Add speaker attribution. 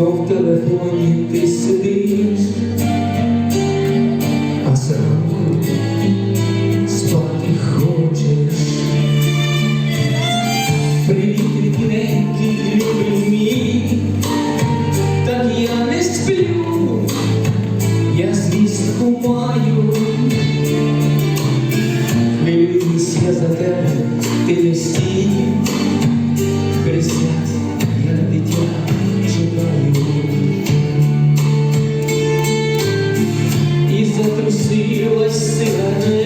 Speaker 1: Знов в телефоні ти сидиш. воскресилась сила